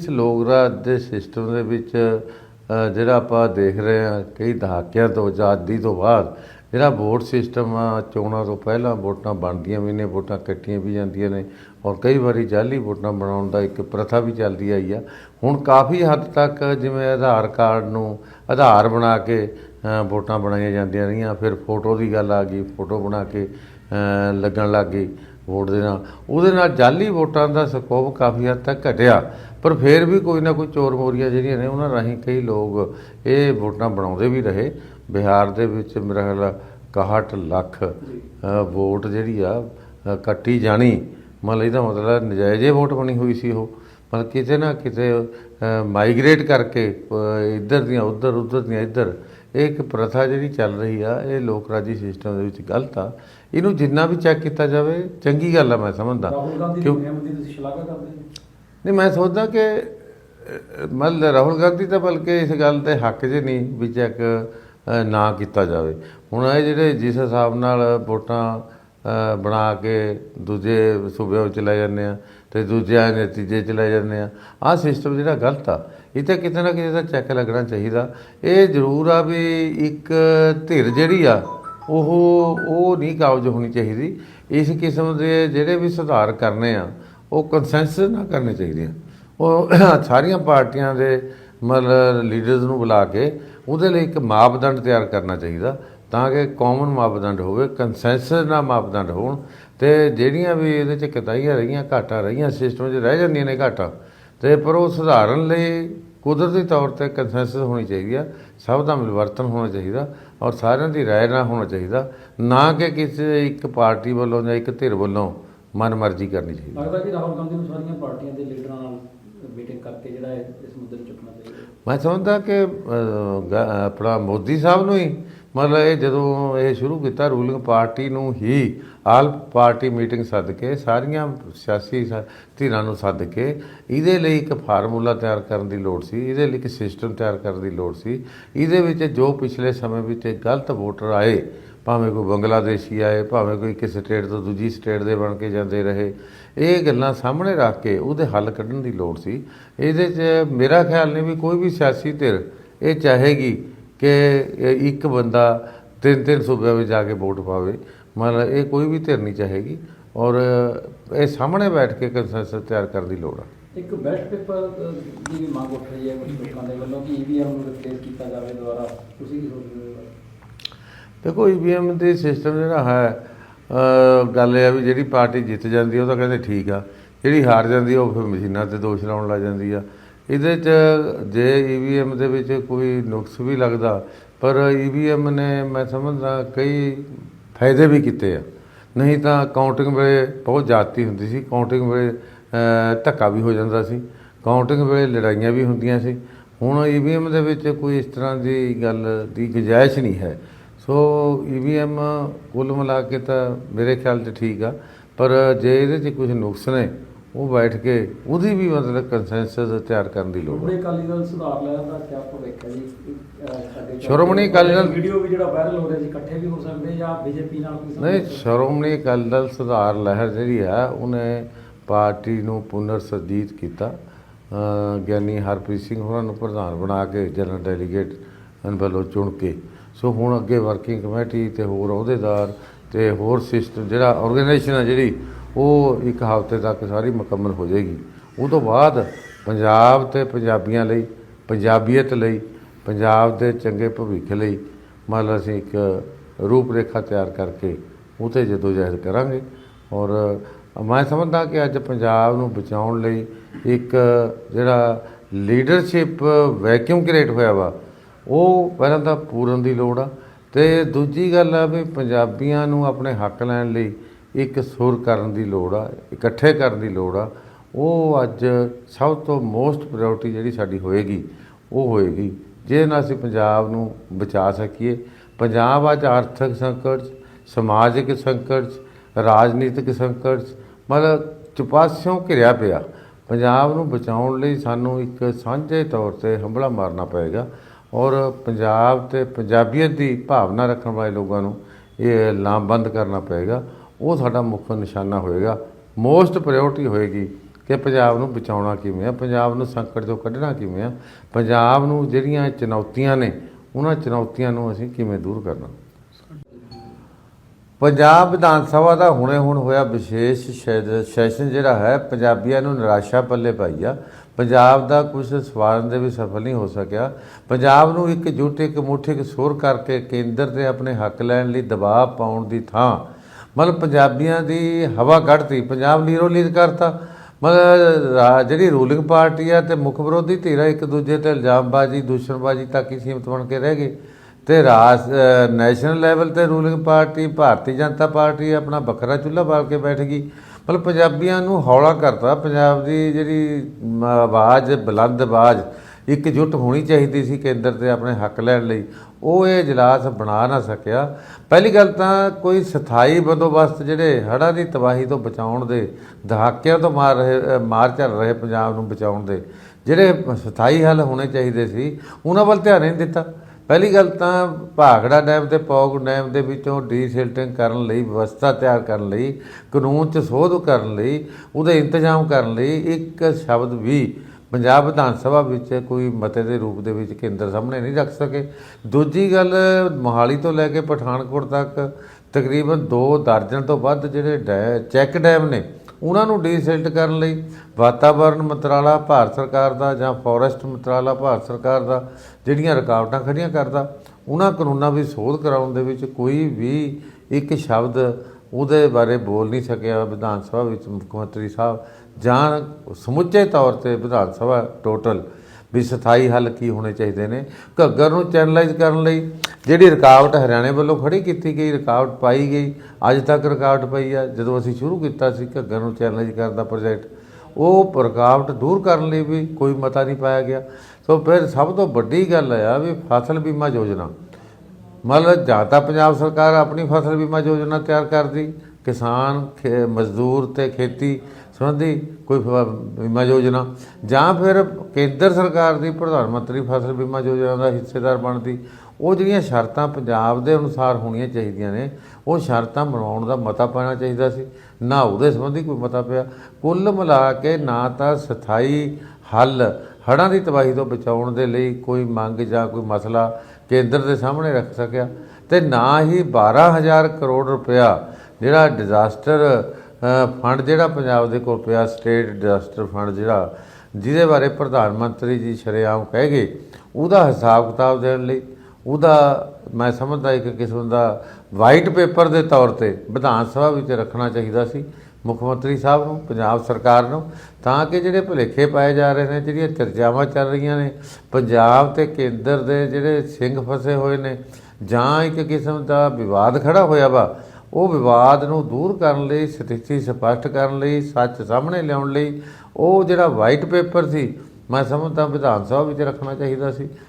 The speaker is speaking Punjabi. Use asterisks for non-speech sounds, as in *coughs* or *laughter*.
ਇਸ ਲੋਕ ਰਾਜ ਦੇ ਸਿਸਟਮ ਦੇ ਵਿੱਚ ਜਿਹੜਾ ਆਪਾਂ ਦੇਖ ਰਹੇ ਹਾਂ, ਕਈ ਦਹਾਕਿਆਂ ਤੋਂ ਆਜ਼ਾਦੀ ਤੋਂ ਬਾਅਦ ਜਿਹੜਾ ਵੋਟ ਸਿਸਟਮ ਆ, ਚੋਣਾਂ ਤੋਂ ਪਹਿਲਾਂ ਵੋਟਾਂ ਬਣਦੀਆਂ ਵੀ ਨੇ, ਵੋਟਾਂ ਕੱਟੀਆਂ ਵੀ ਜਾਂਦੀਆਂ ਨੇ ਔਰ ਕਈ ਵਾਰੀ ਜਾਲੀ ਵੋਟਾਂ ਬਣਾਉਣ ਦਾ ਇੱਕ ਪ੍ਰਥਾ ਵੀ ਚੱਲਦੀ ਆਈ ਆ। ਹੁਣ ਕਾਫੀ ਹੱਦ ਤੱਕ ਜਿਵੇਂ ਆਧਾਰ ਕਾਰਡ ਨੂੰ ਆਧਾਰ ਬਣਾ ਕੇ ਵੋਟਾਂ ਬਣਾਈਆਂ ਜਾਂਦੀਆਂ ਰਹੀਆਂ, ਫਿਰ ਫੋਟੋ ਦੀ ਗੱਲ ਆ ਗਈ, ਫੋਟੋ ਬਣਾ ਕੇ ਲੱਗਣ ਲੱਗ ਗਈ। ਵੋਟ ਦੇ ਨਾਲ। ਉਹਦੇ ਨਾਲ ਜਾਲੀ ਵੋਟਾਂ ਦਾ ਸਕੋਪ ਕਾਫੀ ਹੱਦ ਤੱਕ ਘਟਿਆ। ਪਰ ਫਿਰ ਵੀ ਕੋਈ ਨਾ ਕੋਈ ਚੋਰ ਮੋਰੀਆਂ ਜਿਹੜੀਆਂ ਨੇ, ਉਹਨਾਂ ਰਾਹੀਂ ਕਈ ਲੋਕ ਇਹ ਵੋਟਾਂ ਬਣਾਉਂਦੇ ਵੀ ਰਹੇ। ਬਿਹਾਰ ਦੇ ਵਿੱਚ ਮੇਰਾ ਖਿਆਲ ਆ 61 ਲੱਖ ਵੋਟ ਜਿਹੜੀ ਆ ਕੱਟੀ ਜਾਣੀ। ਮਤਲਬ ਇਹਦਾ ਮਤਲਬ ਨਜਾਇਜ਼ੇ ਵੋਟ ਬਣੀ ਹੋਈ ਸੀ ਉਹ। ਮਤਲਬ ਕਿਤੇ ਨਾ ਕਿਤੇ ਮਾਈਗ੍ਰੇਟ ਕਰਕੇ ਇੱਧਰ ਦੀਆਂ, ਉੱਧਰ ਉੱਧਰ ਦੀਆਂ, ਇੱਧਰ। ਇਹ ਇੱਕ ਪ੍ਰਥਾ ਜਿਹੜੀ ਚੱਲ ਰਹੀ ਆ ਇਹ ਲੋਕ ਰਾਜੀ ਸਿਸਟਮ ਦੇ ਵਿੱਚ ਗਲਤ ਆ। ਇਹਨੂੰ ਜਿੰਨਾ ਵੀ ਚੈੱਕ ਕੀਤਾ ਜਾਵੇ ਚੰਗੀ ਗੱਲ ਆ ਮੈਂ ਸਮਝਦਾ। ਰਾਹੁਲ ਗਾਂਧੀ ਦੀ ਕਿਉਂ? ਮੁਹਿੰਮ ਦੀ ਤੁਸੀਂ ਸ਼ਲਾਘਾ ਕਰਦੇ ਹੋ? ਨਹੀਂ ਮੈਂ ਸੋਚਦਾ ਕਿ ਮਤਲਬ ਰਾਹੁਲ ਗਾਂਧੀ ਤਾਂ ਬਲਕਿ ਇਸ ਗੱਲ ਤੇ ਹੱਕ 'ਚ ਨਹੀਂ ਵੀ ਚੈੱਕ ਨਾ ਕੀਤਾ ਜਾਵੇ। ਹੁਣ ਇਹ ਜਿਹੜੇ ਜਿਸ ਹਿਸਾਬ ਨਾਲ ਵੋਟਾਂ ਬਣਾ ਕੇ ਦੂਜੇ ਸੂਬਿਆਂ ਵਿੱਚ ਲੈ ਜਾਂਦੇ ਆ ਤੇ ਦੂਜਿਆਂ ਨਤੀਜੇ ਚ ਲੈ ਜਾਂਦੇ ਆ ਆਹ ਸਿਸਟਮ ਜਿਹੜਾ ਗਲਤ ਆ। ਇਹ ਤਾਂ ਕਿਤੇ ਨਾ ਕਿਤੇ ਤਾਂ ਚੈੱਕ ਲੱਗਣਾ ਚਾਹੀਦਾ। ਇਹ ਜ਼ਰੂਰ ਆ ਵੀ ਇੱਕ ਧਿਰ ਜਿਹੜੀ ਆ, ਉਹ ਉਹ ਨਹੀਂ ਕਾਬਜ ਹੋਣੀ ਚਾਹੀਦੀ। ਇਸ ਕਿਸਮ ਦੇ ਜਿਹੜੇ ਵੀ ਸੁਧਾਰ ਕਰਨੇ ਆ, ਉਹ ਕੰਸੈਂਸਸ ਨਾ ਕਰਨੇ ਚਾਹੀਦੇ ਆ। ਉਹ *coughs* ਸਾਰੀਆਂ ਪਾਰਟੀਆਂ ਦੇ ਮਤਲਬ ਲੀਡਰਸ ਨੂੰ ਬੁਲਾ ਕੇ ਉਹਦੇ ਲਈ ਇੱਕ ਮਾਪਦੰਡ ਤਿਆਰ ਕਰਨਾ ਚਾਹੀਦਾ ਤਾਂ ਕਿ ਕਾਮਨ ਮਾਪਦੰਡ ਹੋਵੇ ਕੰਸੈਂਸਸ ਨਾਲ ਮਾਪਦੰਡ ਹੋਣ ਤੇ ਜਿਹੜੀਆਂ ਵੀ ਇਹਦੇ ਚ ਕਤਾਈਆਂ ਰਹੀਆਂ, ਘਾਟਾਂ ਰਹੀਆਂ ਸਿਸਟਮ 'ਚ ਰਹਿ ਜਾਂਦੀਆਂ ਨੇ ਘਾਟਾਂ ਤੇ ਪਰ ਉਹ ਸੁਧਾਰਨ ਲਈ ਕੁਦਰਤੀ ਤੌਰ ਤੇ ਕੰਸੈਂਸਸ ਹੋਣੀ ਚਾਹੀਦੀ ਆ ਸਭ ਦਾ ਮਿਲਵਰਤਨ ਹੋਣਾ ਚਾਹੀਦਾ ਔਰ ਸਾਰਿਆਂ ਦੀ ਰਾਏ ਨਾਲ ਹੋਣਾ ਚਾਹੀਦਾ ਨਾ ਕਿ ਕਿਸੇ ਇੱਕ ਪਾਰਟੀ ਵੱਲੋਂ ਜਾਂ ਇੱਕ ਧਿਰ ਵੱਲੋਂ ਮਨਮਰਜ਼ੀ ਕਰਨੀ ਚਾਹੀਦੀ। ਲੱਗਦਾ ਕਿ ਰਾਹੁਲ ਗਾਂਧੀ ਨੂੰ ਸਾਰੀਆਂ ਪਾਰਟੀਆਂ ਦੇ ਲੀਡਰਾਂ ਨਾਲ ਮੀਟਿੰਗ ਕਰਕੇ ਜਿਹੜਾ ਇਸ ਮੁੱਦੇ ਨੂੰ ਚੁੱਕਣਾ ਚਾਹੀਦਾ। ਮੈਂ ਸਮਝਦਾ ਕਿ ਆਪਣਾ ਮੋਦੀ ਸਾਹਿਬ ਨੂੰ ਹੀ ਮਤਲਬ ਇਹ ਜਦੋਂ ਇਹ ਸ਼ੁਰੂ ਕੀਤਾ ਰੂਲਿੰਗ ਪਾਰਟੀ ਨੂੰ ਹੀ ਆਲ ਪਾਰਟੀ ਮੀਟਿੰਗ ਸੱਦ ਕੇ, ਸਾਰੀਆਂ ਸਿਆਸੀ ਸ- ਧਿਰਾਂ ਨੂੰ ਸੱਦ ਕੇ, ਇਹਦੇ ਲਈ ਇੱਕ ਫਾਰਮੂਲਾ ਤਿਆਰ ਕਰਨ ਦੀ ਲੋੜ ਸੀ, ਇਹਦੇ ਲਈ ਇੱਕ ਸਿਸਟਮ ਤਿਆਰ ਕਰਨ ਦੀ ਲੋੜ ਸੀ। ਇਹਦੇ ਵਿੱਚ ਜੋ ਪਿਛਲੇ ਸਮੇਂ ਵਿੱਚ ਗਲਤ ਵੋਟਰ ਆਏ, ਭਾਵੇਂ ਕੋਈ ਬੰਗਲਾਦੇਸ਼ੀ ਆਏ, ਭਾਵੇਂ ਕੋਈ ਕਿਸੇ ਸਟੇਟ ਤੋਂ ਦੂਜੀ ਸਟੇਟ ਦੇ ਬਣ ਕੇ ਜਾਂਦੇ ਰਹੇ, ਇਹ ਗੱਲਾਂ ਸਾਹਮਣੇ ਰੱਖ ਕੇ ਉਹਦੇ ਹੱਲ ਕੱਢਣ ਦੀ ਲੋੜ ਸੀ। ਇਹਦੇ 'ਚ ਮੇਰਾ ਖਿਆਲ ਨਹੀਂ ਵੀ ਕੋਈ ਵੀ ਸਿਆਸੀ ਧਿਰ ਇਹ ਚਾਹੇਗੀ ਕਿ ਇੱਕ ਬੰਦਾ ਤਿੰਨ ਤਿੰਨ ਸੂਬਿਆਂ ਵਿੱਚ ਜਾ ਕੇ ਵੋਟ ਪਾਵੇ ਮਤਲਬ ਇਹ ਕੋਈ ਵੀ ਧਿਰ ਨਹੀਂ ਚਾਹੇਗੀ ਔਰ ਇਹ ਸਾਹਮਣੇ ਬੈਠ ਕੇ ਕੰਸੈਂਸਸ ਤਿਆਰ ਕਰਨ ਦੀ ਲੋੜ ਆ। ਇੱਕ ਬੈਲਟ ਪੇਪਰ ਦੀ ਵੀ ਮੰਗ ਉੱਠ ਰਹੀ ਹੈ ਕੁਝ ਲੋਕਾਂ ਦੇ ਵੱਲੋਂ ਕਿ ਈਵੀਐਮ ਨੂੰ ਰਿਪਲੇਸ ਕੀਤਾ ਜਾਵੇ ਦੁਬਾਰਾ ਤੁਸੀਂ ਕੀ ਸੋਚਦੇ ਹੋ ਦੇਖੋ ਈਵੀਐਮ ਦੇ ਸਿਸਟਮ ਜਿਹੜਾ ਹੈ ਗੱਲ ਇਹ ਆ ਵੀ ਜਿਹੜੀ ਪਾਰਟੀ ਜਿੱਤ ਜਾਂਦੀ ਉਹ ਤਾਂ ਕਹਿੰਦੇ ਠੀਕ ਆ। ਜਿਹੜੀ ਹਾਰ ਜਾਂਦੀ ਉਹ ਫਿਰ ਮਸ਼ੀਨਾਂ ਤੇ ਦੋਸ਼ ਲਾਉਣ ਲੱਗ ਜਾਂਦੀ ਆ। ਇਹਦੇ 'ਚ ਜੇ ਈਵੀਐਮ ਦੇ ਵਿੱਚ ਕੋਈ ਨੁਕਸ ਵੀ ਲੱਗਦਾ, ਪਰ ਈਵੀਐਮ ਨੇ ਮੈਂ ਸਮਝਦਾ ਕਈ ਫਾਇਦੇ ਵੀ ਕੀਤੇ ਆ। ਨਹੀਂ ਤਾਂ ਕਾਊਂਟਿੰਗ ਵੇਲੇ ਬਹੁਤ ਜਾਤੀ ਹੁੰਦੀ ਸੀ ਕਾਊਂਟਿੰਗ ਵੇਲੇ ਧੱਕਾ ਵੀ ਹੋ ਜਾਂਦਾ ਸੀ ਕਾਊਂਟਿੰਗ ਵੇਲੇ ਲੜਾਈਆਂ ਵੀ ਹੁੰਦੀਆਂ ਸੀ। ਹੁਣ ਈਵੀਐਮ ਦੇ ਵਿੱਚ ਕੋਈ ਇਸ ਤਰ੍ਹਾਂ ਦੀ ਗੱਲ ਦੀ ਗੁੰਜਾਇਸ਼ ਨਹੀਂ ਹੈ। ਸੋ ਈਵੀਐਮ ਕੁੱਲ ਮਿਲਾ ਕੇ ਤਾਂ ਮੇਰੇ ਖਿਆਲ 'ਚ ਠੀਕ ਆ, ਪਰ ਜੇ ਇਹਦੇ 'ਚ ਕੁਝ ਨੁਕਸ ਨੇ ਉਹ ਬੈਠ ਕੇ ਉਹਦੀ ਵੀ ਮਤਲਬ ਕੰਸੈਂਸਸ ਤਿਆਰ ਕਰਨ ਦੀ ਲੋੜ ਹੈ ਸ਼੍ਰੋਮਣੀ ਅਕਾਲੀ ਦਲ ਸੁਧਾਰ ਲਹਿਰ ਦਾ ਕੀ ਭਵਿੱਖ ਹੈ ਜੀ? ਸਾਡੇ ਸ਼੍ਰੋਮਣੀ ਅਕਾਲੀ ਦਲ- ਵੀਡੀਓ ਵੀ ਜਿਹੜਾ ਵਾਇਰਲ ਹੋ ਰਿਹਾ ਜੀ ਇਕੱਠੇ ਵੀ ਹੋ ਸਕਦੇ ਜਾਂ ਬੀਜੇਪੀ ਨਾਲ ਕੋਈ ਨਹੀਂ? ਸ਼੍ਰੋਮਣੀ ਅਕਾਲੀ ਦਲ ਸੁਧਾਰ ਲਹਿਰ ਜਿਹੜੀ ਆ ਉਹਨੇ ਪਾਰਟੀ ਨੂੰ ਪੁਨਰ ਸਰਜੀਤ ਕੀਤਾ। ਗਿਆਨੀ ਹਰਪ੍ਰੀਤ ਸਿੰਘ ਹੋਰਾਂ ਨੂੰ ਪ੍ਰਧਾਨ ਬਣਾ ਕੇ ਜਨਰਲ ਡੈਲੀਗੇਟ ਵੱਲੋਂ ਚੁਣ ਕੇ। ਸੋ ਹੁਣ ਅੱਗੇ ਵਰਕਿੰਗ ਕਮੇਟੀ ਤੇ ਹੋਰ ਅਹੁਦੇਦਾਰ ਤੇ ਹੋਰ ਸਿਸਟਮ ਜਿਹੜਾ ਆਰਗੇਨਾਈਜੇਸ਼ਨ ਆ ਜਿਹੜੀ ਉਹ ਇੱਕ ਹਫ਼ਤੇ ਤੱਕ ਸਾਰੀ ਮੁਕੰਮਲ ਹੋ ਜਾਏਗੀ। ਉਹ ਤੋਂ ਬਾਅਦ ਪੰਜਾਬ ਤੇ ਪੰਜਾਬੀਆਂ ਲਈ, ਪੰਜਾਬੀਅਤ ਲਈ, ਪੰਜਾਬ ਦੇ ਚੰਗੇ ਭਵਿੱਖ ਲਈ ਮਤਲਬ ਅਸੀਂ ਇੱਕ ਰੂਪਰੇਖਾ ਤਿਆਰ ਕਰਕੇ ਉਹ 'ਤੇ ਜਦੋਜਹਿਦ ਕਰਾਂਗੇ। ਔਰ ਮੈਂ ਸਮਝਦਾ ਕਿ ਅੱਜ ਪੰਜਾਬ ਨੂੰ ਬਚਾਉਣ ਲਈ ਇੱਕ ਜਿਹੜਾ ਲੀਡਰਸ਼ਿਪ ਵੈਕਿਊਮ ਕ੍ਰੀਏਟ ਹੋਇਆ ਵਾ, ਉਹ ਪਹਿਲਾਂ ਤਾਂ ਪੂਰਨ ਦੀ ਲੋੜ ਆ। ਤੇ ਦੂਜੀ ਗੱਲ ਆ ਵੀ ਪੰਜਾਬੀਆਂ ਨੂੰ ਆਪਣੇ ਹੱਕ ਲੈਣ ਲਈ ਇੱਕ ਸੁਰ ਕਰਨ ਦੀ ਲੋੜ ਆ ਇਕੱਠੇ ਕਰਨ ਦੀ ਲੋੜ ਆ। ਉਹ ਅੱਜ ਸਭ ਤੋਂ ਮੋਸਟ ਪ੍ਰਾਇੋਰਟੀ ਜਿਹੜੀ ਸਾਡੀ ਹੋਏਗੀ ਉਹ ਹੋਏਗੀ। ਜਿਹਦੇ ਨਾਲ ਅਸੀਂ ਪੰਜਾਬ ਨੂੰ ਬਚਾ ਸਕੀਏ ਪੰਜਾਬ ਅੱਜ ਆਰਥਿਕ ਸੰਕਟ 'ਚ, ਸਮਾਜਿਕ ਸੰਕਟ 'ਚ, ਰਾਜਨੀਤਿਕ ਸੰਕਟ 'ਚ, ਮਤਲਬ ਚੁਪਾਸਿਓਂ ਘਿਰਿਆ ਪਿਆ। ਪੰਜਾਬ ਨੂੰ ਬਚਾਉਣ ਲਈ ਸਾਨੂੰ ਇੱਕ ਸਾਂਝੇ ਤੌਰ ਤੇ ਹੰਭਲਾ ਮਾਰਨਾ ਪਏਗਾ ਔਰ ਪੰਜਾਬ ਤੇ ਪੰਜਾਬੀਅਤ ਦੀ ਭਾਵਨਾ ਰੱਖਣ ਵਾਲੇ ਲੋਕਾਂ ਨੂੰ ਇਹ ਲਾਮਬੰਦ ਕਰਨਾ ਪਏਗਾ। ਉਹ ਸਾਡਾ ਮੁੱਖ ਨਿਸ਼ਾਨਾ ਹੋਏਗਾ। ਮੋਸਟ ਪ੍ਰਾਇੋਰਟੀ ਹੋਏਗੀ ਕਿ ਪੰਜਾਬ ਨੂੰ ਬਚਾਉਣਾ ਕਿਵੇਂ ਆ, ਪੰਜਾਬ ਨੂੰ ਸੰਕਟ ਤੋਂ ਕੱਢਣਾ ਕਿਵੇਂ ਆ, ਪੰਜਾਬ ਨੂੰ ਜਿਹੜੀਆਂ ਚੁਣੌਤੀਆਂ ਨੇ, ਉਹਨਾਂ ਚੁਣੌਤੀਆਂ ਨੂੰ ਅਸੀਂ ਕਿਵੇਂ ਦੂਰ ਕਰਨਾ। ਪੰਜਾਬ ਵਿਧਾਨ ਸਭਾ ਦਾ ਹੁਣੇ ਹੁਣ ਹੋਇਆ ਵਿਸ਼ੇਸ਼ ਸ਼ੈ- ਸੈਸ਼ਨ ਜਿਹੜਾ ਹੈ, ਪੰਜਾਬੀਆਂ ਨੂੰ ਨਿਰਾਸ਼ਾ ਪੱਲੇ ਪਾਈ ਆ। ਪੰਜਾਬ ਦਾ ਕੁਝ ਸਵਾਰਨ ਦੇ ਵੀ ਸਫਲ ਨਹੀਂ ਹੋ ਸਕਿਆ। ਪੰਜਾਬ ਨੂੰ ਇੱਕ ਜੁੱਟ ਇੱਕ ਮੁੱਠ, ਇੱਕ ਸੁਰ ਕਰਕੇ ਕੇਂਦਰ ਤੇ ਆਪਣੇ ਹੱਕ ਲੈਣ ਲਈ ਦਬਾਅ ਪਾਉਣ ਦੀ ਥਾਂ ਮਤਲਬ ਪੰਜਾਬੀਆਂ ਦੀ ਹਵਾ ਕੱਢਤੀ, ਪੰਜਾਬ ਲੀਰੋ ਲੀਰ ਕਰਤਾ। ਮਤਲਬ ਰਾ- ਜਿਹੜੀ ਰੂਲਿੰਗ ਪਾਰਟੀ ਆ ਤੇ ਮੁੱਖ ਵਿਰੋਧੀ ਧਿਰਾਂ ਇੱਕ ਦੂਜੇ ਤੇ ਇਲਜ਼ਾਮਬਾਜ਼ੀ, ਦੂਸ਼ਣਬਾਜ਼ੀ ਤੱਕ ਹੀ ਸੀਮਤ ਬਣ ਕੇ ਰਹਿ ਗਏ। ਤੇ ਰਾਜ ਨੈਸ਼ਨਲ ਲੈਵਲ ਤੇ ruling party, Bharatiya Janata party ਆਪਣਾ ਵੱਖਰਾ ਚੁੱਲ੍ਹਾ ਬਾਲ ਕੇ ਬੈਠ ਗਈ। ਮਤਲਬ ਪੰਜਾਬੀਆਂ ਨੂੰ ਹੌਲਾ ਕਰਤਾ। ਪੰਜਾਬ ਦੀ ਜਿਹੜੀ ਆਵਾਜ਼, ਬੁਲੰਦ ਆਵਾਜ਼ ਇਕਜੁੱਟ ਹੋਣੀ ਚਾਹੀਦੀ ਸੀ ਕੇਂਦਰ ਤੇ ਆਪਣੇ ਹੱਕ ਲੈਣ ਲਈ। ਉਹ ਇਹ ਇਜਲਾਸ ਬਣਾ ਨਾ ਸਕਿਆ। ਪਹਿਲੀ ਗੱਲ ਤਾਂ ਕੋਈ ਸਥਾਈ ਬੰਦੋਬਸਤ ਜਿਹੜੇ ਹੜ੍ਹਾਂ ਦੀ ਤਬਾਹੀ ਤੋਂ ਬਚਾਉਣ ਦੇ, ਦਹਾਕਿਆਂ ਤੋਂ ਮਾਰ ਰਹੇ, ਮਾਰ ਚੱਲ ਰਹੇ ਪੰਜਾਬ ਨੂੰ ਬਚਾਉਣ ਦੇ, ਜਿਹੜੇ ਸਥਾਈ ਹੱਲ ਹੋਣੇ ਚਾਹੀਦੇ ਸੀ, ਉਹਨਾਂ ਵੱਲ ਧਿਆਨ ਨਹੀਂ ਦਿੱਤਾ। ਪਹਿਲੀ ਗੱਲ ਤਾਂ ਭਾਗੜਾ ਡੈਮ ਤੇ ਪੌਗ ਡੈਮ ਦੇ ਵਿੱਚੋਂ ਡੀਸਿਲਟਿੰਗ ਕਰਨ ਲਈ, ਵਿਵਸਥਾ ਤਿਆਰ ਕਰਨ ਲਈ, ਕਾਨੂੰਨ 'ਚ ਸੋਧ ਕਰਨ ਲਈ, ਉਹਦੇ ਇੰਤਜ਼ਾਮ ਕਰਨ ਲਈ ਇੱਕ ਸ਼ਬਦ ਵੀ ਪੰਜਾਬ ਵਿਧਾਨ ਸਭਾ ਵਿੱਚ ਕੋਈ ਮਤੇ ਦੇ ਰੂਪ ਦੇ ਵਿੱਚ ਕੇਂਦਰ ਸਾਹਮਣੇ ਨਹੀਂ ਰੱਖ ਸਕੇ। ਦੂਜੀ ਗੱਲ, ਮੋਹਾਲੀ ਤੋਂ ਲੈ ਕੇ ਪਠਾਨਕੋਟ ਤੱਕ ਤਕਰੀਬਨ 2 ਦਰਜਨ ਤੋਂ ਵੱਧ ਜਿਹੜੇ ਡੈ, ਚੈੱਕ ਡੈਮ ਨੇ, ਉਹਨਾਂ ਨੂੰ ਡੀਸਿਲਟ ਕਰਨ ਲਈ ਵਾਤਾਵਰਣ ਮੰਤਰਾਲਾ, ਭਾਰਤ ਸਰਕਾਰ ਦਾ ਜਾਂ ਫੋਰੈਸਟ ਮੰਤਰਾਲਾ, ਭਾਰਤ ਸਰਕਾਰ ਦਾ ਜਿਹੜੀਆਂ ਰੁਕਾਵਟਾਂ ਖੜੀਆਂ ਕਰਦਾ, ਉਹਨਾਂ ਕਾਨੂੰਨਾਂ ਵਿੱਚ ਸੋਧ ਕਰਾਉਣ ਦੇ ਵਿੱਚ ਕੋਈ ਵੀ ਇੱਕ ਸ਼ਬਦ ਉਹਦੇ ਬਾਰੇ ਬੋਲ ਨਹੀਂ ਸਕਿਆ ਵਿਧਾਨ ਸਭਾ ਵਿੱਚ ਮੁੱਖ ਮੰਤਰੀ ਸਾਹਿਬ। ਜਾਂ ਸਮੁੱਚੇ ਤੌਰ ਤੇ ਵਿਧਾਨ ਸਭਾ ਟੋਟਲ ਵੀ ਸਥਾਈ ਹੱਲ ਕੀ ਹੋਣੇ ਚਾਹੀਦੇ ਨੇ? ਘੱਗਰ ਨੂੰ ਚੈਨਲਾਈਜ਼ ਕਰਨ ਲਈ ਜਿਹੜੀ ਰੁਕਾਵਟ ਹਰਿਆਣੇ ਵੱਲੋਂ ਖੜੀ ਕੀਤੀ ਗਈ, ਰੁਕਾਵਟ ਪਾਈ ਗਈ, ਅੱਜ ਤੱਕ ਰੁਕਾਵਟ ਪਈ ਆ, ਜਦੋਂ ਅਸੀਂ ਸ਼ੁਰੂ ਕੀਤਾ ਸੀ ਘੱਗਰ ਨੂੰ ਚੈਨਲਾਈਜ਼ ਕਰਨ ਦਾ ਪ੍ਰੋਜੈਕਟ ਉਹ ਰੁਕਾਵਟ ਦੂਰ ਕਰਨ ਲਈ ਵੀ ਕੋਈ ਮਤਾ ਨਹੀਂ ਪਾਇਆ ਗਿਆ। ਸੋ ਫਿਰ ਸਭ ਤੋਂ ਵੱਡੀ ਗੱਲ ਆ ਵੀ ਫਸਲ ਬੀਮਾ ਯੋਜਨਾ, ਮਤਲਬ ਜਾਂ ਤਾਂ ਪੰਜਾਬ ਸਰਕਾਰ ਆਪਣੀ ਫਸਲ ਬੀਮਾ ਯੋਜਨਾ ਤਿਆਰ ਕਰਦੀ, ਕਿਸਾਨ, ਖੇ- ਮਜ਼ਦੂਰ ਤੇ ਖੇਤੀ ਸੰਬੰਧੀ ਕੋਈ ਫ- ਬੀਮਾ ਯੋਜਨਾ ਜਾਂ ਫਿਰ ਕੇਂਦਰ ਸਰਕਾਰ ਦੀ ਪ੍ਰਧਾਨ ਮੰਤਰੀ ਫਸਲ ਬੀਮਾ ਯੋਜਨਾ ਦਾ ਹਿੱਸੇਦਾਰ ਬਣਦੀ, ਉਹ ਜਿਹੜੀਆਂ ਸ਼ਰਤਾਂ ਪੰਜਾਬ ਦੇ ਅਨੁਸਾਰ ਹੋਣੀਆਂ ਚਾਹੀਦੀਆਂ ਨੇ, ਉਹ ਸ਼ਰਤਾਂ ਬਣਾਉਣ ਦਾ ਮਤਾ ਪਾਣਾ ਚਾਹੀਦਾ ਸੀ। ਨਾ ਉਹਦੇ ਸੰਬੰਧੀ ਕੋਈ ਮਤਾ ਪਿਆ। ਕੁੱਲ ਮਿਲਾ ਕੇ ਨਾ ਤਾਂ ਸਥਾਈ ਹੱਲ, ਹੜ੍ਹਾਂ ਦੀ ਤਬਾਹੀ ਤੋਂ ਬਚਾਉਣ ਦੇ ਲਈ ਕੋਈ ਮੰਗ ਜਾਂ ਕੋਈ ਮਸਲਾ ਕੇਂਦਰ ਦੇ ਸਾਹਮਣੇ ਰੱਖ ਸਕਿਆ ਤੇ ਨਾ ਹੀ 12000 ਕਰੋੜ ਰੁਪਇਆ ਜਿਹੜਾ ਡਿਜ਼ਾਸਟਰ ਫੰਡ ਜਿਹੜਾ ਪੰਜਾਬ ਦੇ ਕੋਲ ਪਿਆ ਸਟੇਟ ਡਿਜ਼ਾਸਟਰ ਫੰਡ ਜਿਹੜਾ, ਜਿਹਦੇ ਬਾਰੇ ਪ੍ਰਧਾਨ ਮੰਤਰੀ ਜੀ ਸ਼ਰੇਆਮ ਕਹਿ ਗਏ ਉਹਦਾ ਹਿਸਾਬ ਕਿਤਾਬ ਦੇਣ ਲਈ। ਉਹਦਾ ਮੈਂ ਸਮਝਦਾ ਇੱਕ ਕਿਸਮ ਦਾ ਵਾਈਟ ਪੇਪਰ ਦੇ ਤੌਰ ਤੇ ਵਿਧਾਨ ਸਭਾ ਵਿੱਚ ਰੱਖਣਾ ਚਾਹੀਦਾ ਸੀ, ਮੁੱਖ ਮੰਤਰੀ ਸਾਹਿਬ ਨੂੰ, ਪੰਜਾਬ ਸਰਕਾਰ ਨੂੰ, ਤਾਂ ਕਿ ਜਿਹੜੇ ਭੁਲੇਖੇ ਪਾਏ ਜਾ ਰਹੇ ਨੇ, ਜਿਹੜੀਆਂ ਚਰਚਾਵਾਂ ਚੱਲ ਰਹੀਆਂ ਨੇ, ਪੰਜਾਬ ਤੇ ਕੇਂਦਰ ਦੇ ਜਿਹੜੇ ਸਿੰਘ ਫਸੇ ਹੋਏ ਨੇ, ਜਾਂ ਇੱਕ ਕਿਸਮ ਦਾ ਵਿਵਾਦ ਖੜਾ ਹੋਇਆ ਵਾ ਉਹ ਵਿਵਾਦ ਨੂੰ ਦੂਰ ਕਰਨ ਲਈ, ਸਥਿਤੀ ਸਪਸ਼ਟ ਕਰਨ ਲਈ, ਸੱਚ ਸਾਹਮਣੇ ਲਿਆਉਣ ਲਈ, ਉਹ ਜਿਹੜਾ ਵਾਈਟ ਪੇਪਰ ਸੀ, ਮੈਂ ਸਮਝਦਾ ਵਿਧਾਨ ਸਭਾ ਵਿੱਚ ਰੱਖਣਾ ਚਾਹੀਦਾ ਸੀ।